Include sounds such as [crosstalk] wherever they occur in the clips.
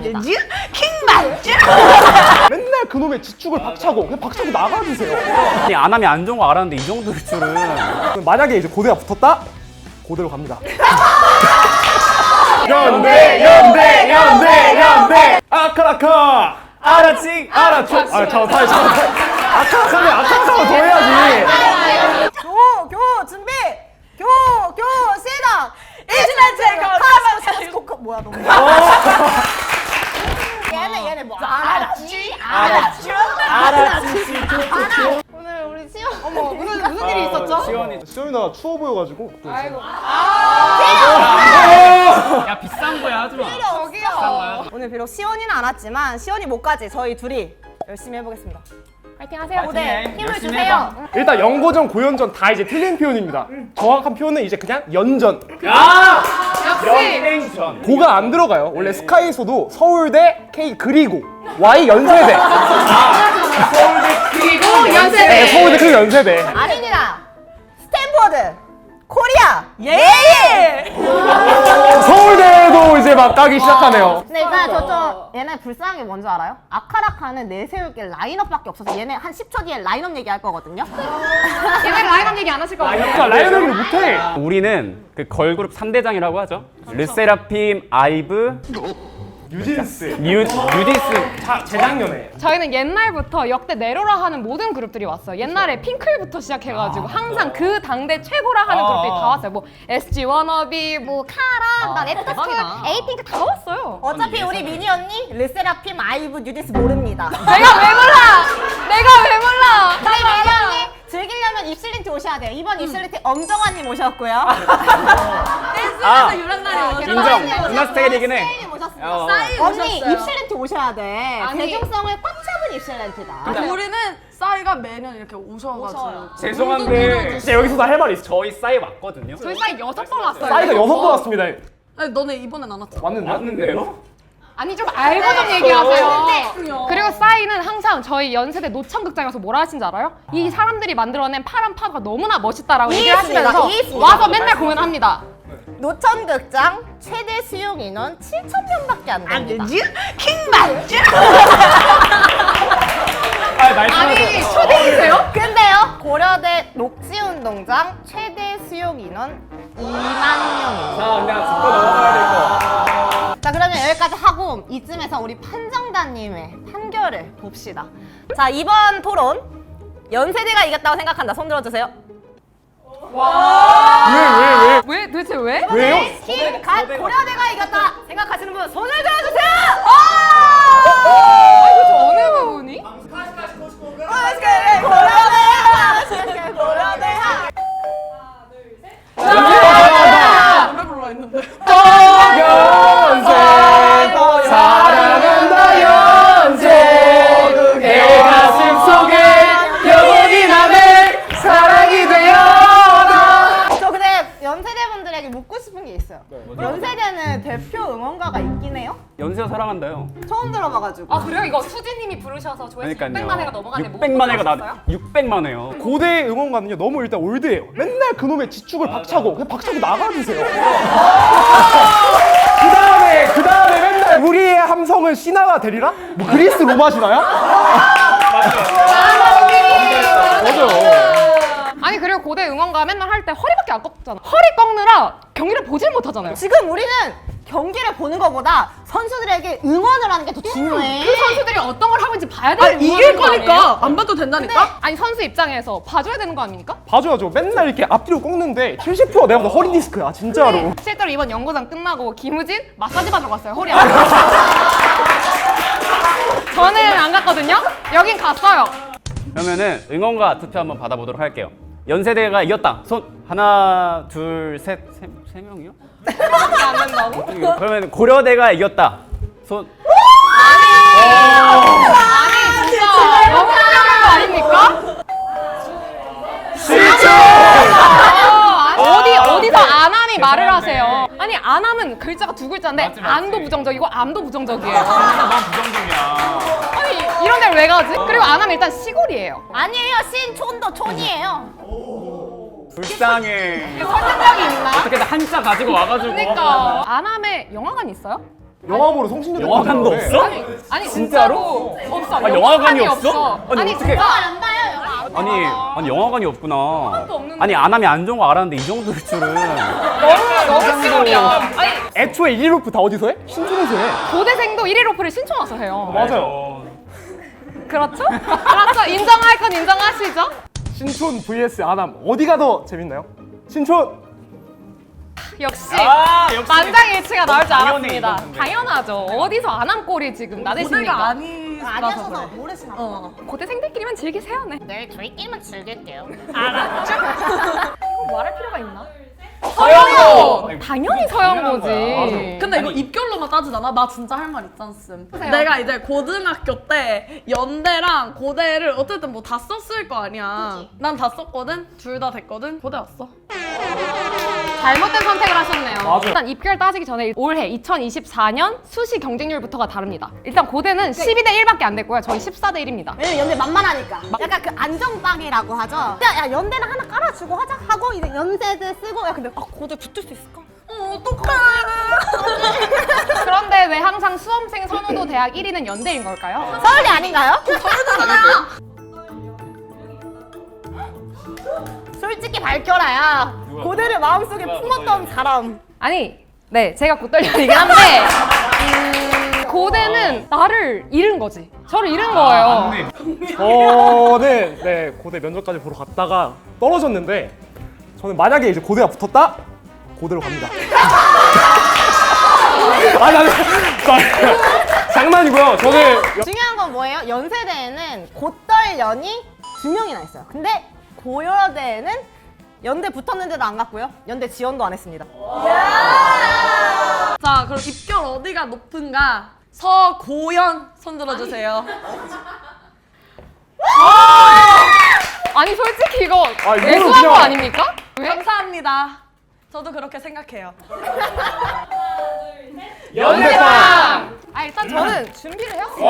됩니다. 킹받죠? 맨날 그놈의 지축을 박차고 그냥 박차고 나가주세요. 아니 안함이 안 좋은 거 알았는데 이 정도일 줄은 만약에 이제 고대가 붙었다? 고대로 갑니다. [laughs] 연대 연대 연대 연대 아카라카 알았지? 알았죠? 아 잠깐 잠깐 아카라카면 아카라카만 더 해야지. 교, 교, 준비! 교, 교, 시작! 이즈란체 카라멜 코카 뭐야 너얘네 얘네 뭐 알았지? 알았죠? 알았지? 오늘 우리 시험 어머 무슨 무슨 일이 있었죠? 시원이 수현이 나 추워 보여가지고 또야 비싼 거야 하지 마 저기요. 오늘 비록 시원이는 안 왔지만 시원이 못까지 저희 둘이 열심히 해보겠습니다. 파이팅 하세요. 파이팅. 무대 힘을 열심히 주세요. 해봐. 일단 연고전 고연전 다 이제 틀린 표현입니다. 정확한 표현은 이제 그냥 연전. 야! 연행전 고가 안 들어가요. 원래 스카이에서도 서울대 K 그리고 Y 연세대. 그리고 네, 연세대. 서울대 그리고 연세대. 아닙니다. 스탠포드. 코리아. 예. [laughs] 서울대도 이제 막 까기 시작하네요. 근데 일단 저쪽 얘네 불쌍한 게 뭔지 알아요? 아카라카는 내세울 게 라인업밖에 없어서 얘네 한 10초 뒤에 라인업 얘기할 거거든요. [laughs] 얘네 라인업 얘기 안 하실 거예요? 자, 라이언 얘기를 못해. 우리는 그 걸그룹 3대장이라고 하죠 르세라핌, 아이브, 유진스. 뉴, 뉴디스 자, 재작년에. 저희는 옛날부터 역대 내로라 하는 모든 그룹들이 왔어요. 옛날에 핑클부터 시작해가지고 항상 그 당대 최고라 하는 아. 그룹들이 다 왔어요. 뭐 SG 워너비, 뭐 카라, 나 레드스쿨, 에이핑크 다 왔어요. 어차피 우리 미니 언니 르세라핌, 아이브, 뉴디스 모릅니다. [laughs] 내가 왜 몰라? 내가 왜 몰라? 저희 미니 언니 즐기려면 입실린트 오셔야 돼요. 이번 입실린트 엄정화님 오셨고요. 아 유란나리 인정 누나 스타일이긴 해 세일님 오셨습니다. 어. 언니 입실렌트 오셔야 돼. 아니. 대중성을 꽉 잡은 입실렌트다. 우리는 싸이가 매년 이렇게 오셔가지고 죄송한데 진짜 여기서 나할 말이 있어. 저희 싸이 왔거든요 저희 사이 여섯 번 왔어요. 싸이가 여섯 번 왔습니다. 아니 너네 이번엔 안 왔잖아 왔는데? 왔는데요? 아니 좀 알고 좀 얘기하세요. 그리고 싸이는 항상 저희 연세대 노천극장에서 뭐라 하신지 알아요? 이 사람들이 만들어낸 파란 파도가 너무나 멋있다라고 얘기를 이해했습니다. 하시면서 이해했습니다. 와서 맨날 공연합니다. 노천극장 최대 수용 인원 7천 명밖에 안 됩니다. 킹받죠? 아, 말씀하세요. 아니 초딩이세요? 근데요 고려대 녹지운동장 최대 수용 인원 2만 명입니다. 자 그냥 짚고 넘어가야 될거 자 그러면 여기까지 하고 이쯤에서 우리 판정단님의 판결을 봅시다. 자 이번 토론 연세대가 이겼다고 생각한다. 손 들어주세요. 왜, 왜, 왜? 왜 도대체 왜? 왜요? 팀갓 고려대가 이겼다 생각하시는 분 손을 들어주세요. 아 이거 저 어느 부분이? 고려대 고려대 연세대는 대표 응원가가 있긴 해요? 연세가 사랑한다요 처음 들어봐가지고. 아 그래요? 이거 수지님이 부르셔서 조회수 그러니까요 600만 회가 넘어가는데 못 600만 회가? 나 600만 회요 고대 응원가는요 너무 일단 올드해요 맨날 그놈의 지축을 박차고 그냥 박차고 나가주세요 그 다음에 그 다음에 맨날 우리의 함성은 신화가 되리라? 뭐 그리스 로마 신화야? 맞아요 아 니 그리고 고대 응원가 맨날 할 때 허리밖에 안 꺾잖아. 허리 꺾느라 경기를 보질 못하잖아요. 지금 우리는 경기를 보는 것보다 선수들에게 응원을 하는 게 더 중요해. 그 선수들이 어떤 걸 하고 있는지 봐야 아 되는 이길 거니까 안 봐도 된다니까? 아니 선수 입장에서 봐줘야 되는 거 아닙니까? 봐줘야죠 맨날 이렇게 앞뒤로 꺾는데 70% 내가 보다 허리 디스크야 진짜로 실제로 이번 연고장 끝나고 김우진 마사지 받으러 갔어요 허리 아프고 [laughs] 저는 안 갔거든요 여긴 갔어요 그러면은 응원가 투표 한번 받아보도록 할게요 연세대가 이겼다 손 하나 둘 셋 세 세 명이요? 그렇게 안 된다고? 그러면 고려대가 이겼다 손 아니 진짜 너무 훌륭한 거 아닙니까? 어, 어디 어디서 안함이 말을 하세요? 아니 안함은 글자가 두 글자인데 맞지, 맞지. 안도 부정적이고 암도 부정적이에요. 아니 이런 데를 왜 가지? 그리고 안함 일단 시골이에요. 아니에요, 신 촌도 촌이에요. 불쌍해 설득력이 있나? 어떻게든 한자 가지고 와가지고 그러니까 안함에 영화관 있어요? 영화 보러 성신여대 영화관도 가는데. 없어? 아니 진짜로? 진짜로 없어. 아, 영화관이 없어? 아니, 아니. 진짜 안 봐요 영화. 아니 아니 영화관이 없구나. 없는데. 아니 안 하면 안 좋은 거 알았는데 이 정도일 줄은. 너무 너무 시골이야. 아니 애초에 1위 루프 다 어디서 해? 신촌에서 해. 고대생도 1일 오프를 신청 와서 해요. 맞아요. 그렇죠? 그렇죠. 인정할 건 인정하시죠? 신촌 vs 아남 어디가 더 재밌나요? 신촌. 역시 아, 역시. 만장일치가 나올 줄 알았습니다. 당연하죠. 어디서 안함골이 지금 고대가 나대십니까? 아니라서 아니어서 그래. 모르시나 어. 고대생들끼리만 즐기세요. 네. 네 저희끼리만 즐길게요. 이거 [laughs] 말할 필요가 있나? 서영호! 당연히 서영호지. 근데 이거 입결로만 따지잖아. 나 진짜 할 말 있잖음. 내가 이제 고등학교 때 연대랑 고대를 어쨌든 뭐 다 썼을 거 아니야. 난 다 썼거든. 둘 다 됐거든. 고대 왔어. 잘못된 선택을 하셨네요. 맞아요. 일단 입결 따지기 전에 올해 2024년 수시 경쟁률부터가 다릅니다. 일단 고대는 12대 1밖에 안 됐고요. 저희 14대 1입니다. 왜냐면 연대 만만하니까. 약간 그 안정빵이라고 하죠. 야, 야 연대는 하나 깔아주고 하자 하고 이제 연세대 쓰고 야 근데 아, 고대 붙을 수 있을까? 어, 어떡해. [laughs] 그런데 왜 항상 수험생 선호도 대학 1위는 연대인 걸까요? 서울대 아닌가요? [laughs] 솔직히 밝혀라야. 고대를 마음속에 품었던 사람. 아니, 네, 제가 곧떨려이긴 한데 [laughs] 음, 고대는 나를 잃은 거지. 저를 잃은 거예요. 저는 네 고대 면접까지 보러 갔다가 떨어졌는데 저는 만약에 이제 고대가 붙었다 고대로 갑니다. [laughs] 아니 아니 장난이고요. 저는 중요한 건 뭐예요? 연세대에는 곧떨 연이 두 명이나 있어요. 근데 고려대에는 연대 붙었는데도 안 갔고요. 연대 지원도 안 했습니다. 자, 그럼 입결 어디가 높은가? 서고연 손 들어주세요. 아니, 솔직히 이거 아, 이거는 거 그냥- 아닙니까? 왜? 감사합니다. 저도 그렇게 생각해요. 연대빵! 아, 일단 저는 준비를 해왔어요.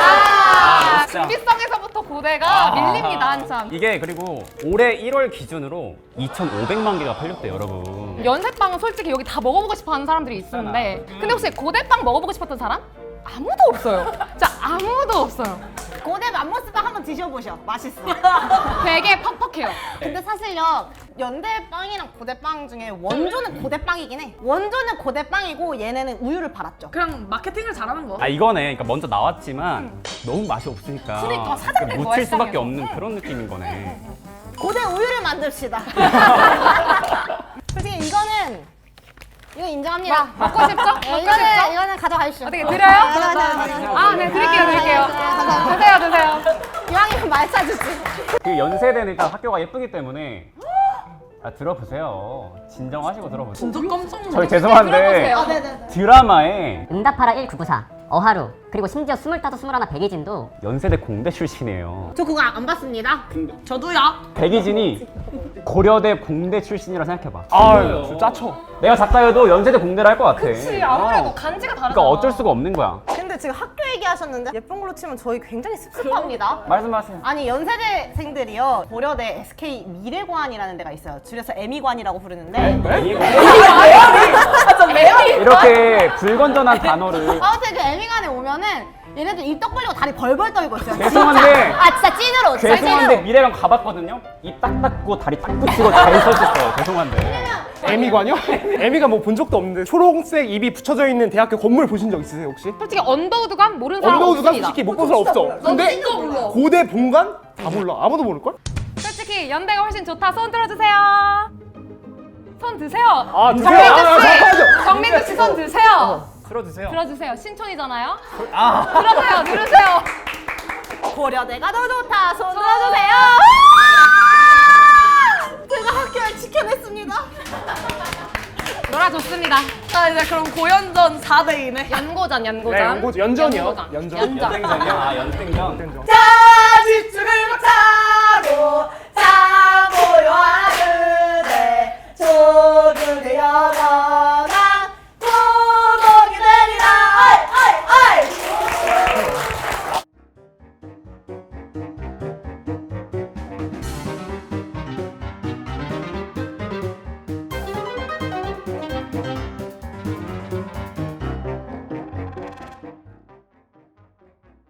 아. 준비성에서부터 고대가 밀립니다, 한참. 이게 그리고 올해 1월 기준으로 2,500만 개가 팔렸대요, 여러분. 연세빵은 솔직히 여기 다 먹어보고 싶어 하는 사람들이 있는데 근데 혹시 고대빵 먹어보고 싶었던 사람? 아무도 없어요. [laughs] 진짜 아무도 없어요. 고대 맘모스빵 한번 드셔보셔. 맛있어. [laughs] 되게 퍽퍽해요. 근데 사실요 연대 빵이랑 고대 빵 중에 원조는 고대 빵이긴 해. 원조는 고대 빵이고 얘네는 우유를 팔았죠. 그냥 마케팅을 잘하는 거. 아 이거네. 그러니까 먼저 나왔지만 너무 맛이 없으니까 그러니까 사장님 묻힐 거야, 수밖에 시장에서. 없는 그런 느낌인 거네. 고대 우유를 만듭시다. [laughs] 솔직히 이거는 이거 인정합니다. 먹고 싶죠? 네, 먹고 이거는 싶죠? 이거는 가져가십시오. 어떻게 드려요? 아, 아, 네, 드릴게요, 드릴게요. 드세요, 드세요. 이왕이면 말 찾으지. 그 연세대는 일단 학교가 예쁘기 때문에 [laughs] 아 들어보세요. 진정하시고 들어보세요. 진짜 깜짝 놀랐어. 저희 죄송한데 들어보세요. 네네네. 드라마에 응답하라 1994, 어하루, 그리고 심지어 25, 21 백이진도 연세대 공대 출신이에요. 저 그거 안 봤습니다. 저도요. 백이진이 고려대 공대 출신이라 생각해봐. 아 진짜 짜쳐. 내가 작가여도 연세대 공대를 할 것 같아. 그치, 아무래도 어. 간지가 다르잖아. 그러니까 어쩔 수가 없는 거야. 지금 학교 얘기하셨는데 예쁜 걸로 치면 저희 굉장히 씁쓸합니다. 말씀하세요. 아니 연세대생들이요 고려대 SK 미래관이라는 데가 있어요. 줄여서 에미관이라고 부르는데 이렇게 불건전한 단어를 [laughs] 아무튼 그 에미관에 오면은 얘네들 입 떡 벌리고 다리 벌벌 떨고 있어요. 죄송한데 아 진짜 찐으로 진짜 죄송한데 찐으로. 미래랑 가봤거든요. 입딱 닫고 다리 딱 붙이고 잘 서있어요. 죄송한데. 에미관이요? [laughs] 에미가 뭐 본 적도 없는데 초록색 입이 붙여져 있는 대학교 건물 보신 적 있으세요 혹시? 솔직히 언더우드감 모르는 사람 언더우드가 없습니다. 솔직히 못 본 사람 없어. 근데 고대 본관 다 몰라. 아무도 모를 걸? 솔직히 연대가 훨씬 좋다. 손 들어주세요. 손 드세요. 아 드세요. 아, 아, 정민주 잠깐만요. 씨, 정민주 씨 손 드세요. 들어주세요. 들어주세요. 신촌이잖아요. 아. 들어세요. 들으세요. 고려대가 더 좋다. 손 들어주세요. 학교를 지켜냈습니다. 놀아줬습니다. 자, 이제 그럼 고연전 4대 2네. 연고전, 연고전. 네, 연고전. 연전이요. 연고전. 연전. 연전. 연생전이요? 아 연생전. 자 집중을 못 하고 자 모여 하는데 조금 되어나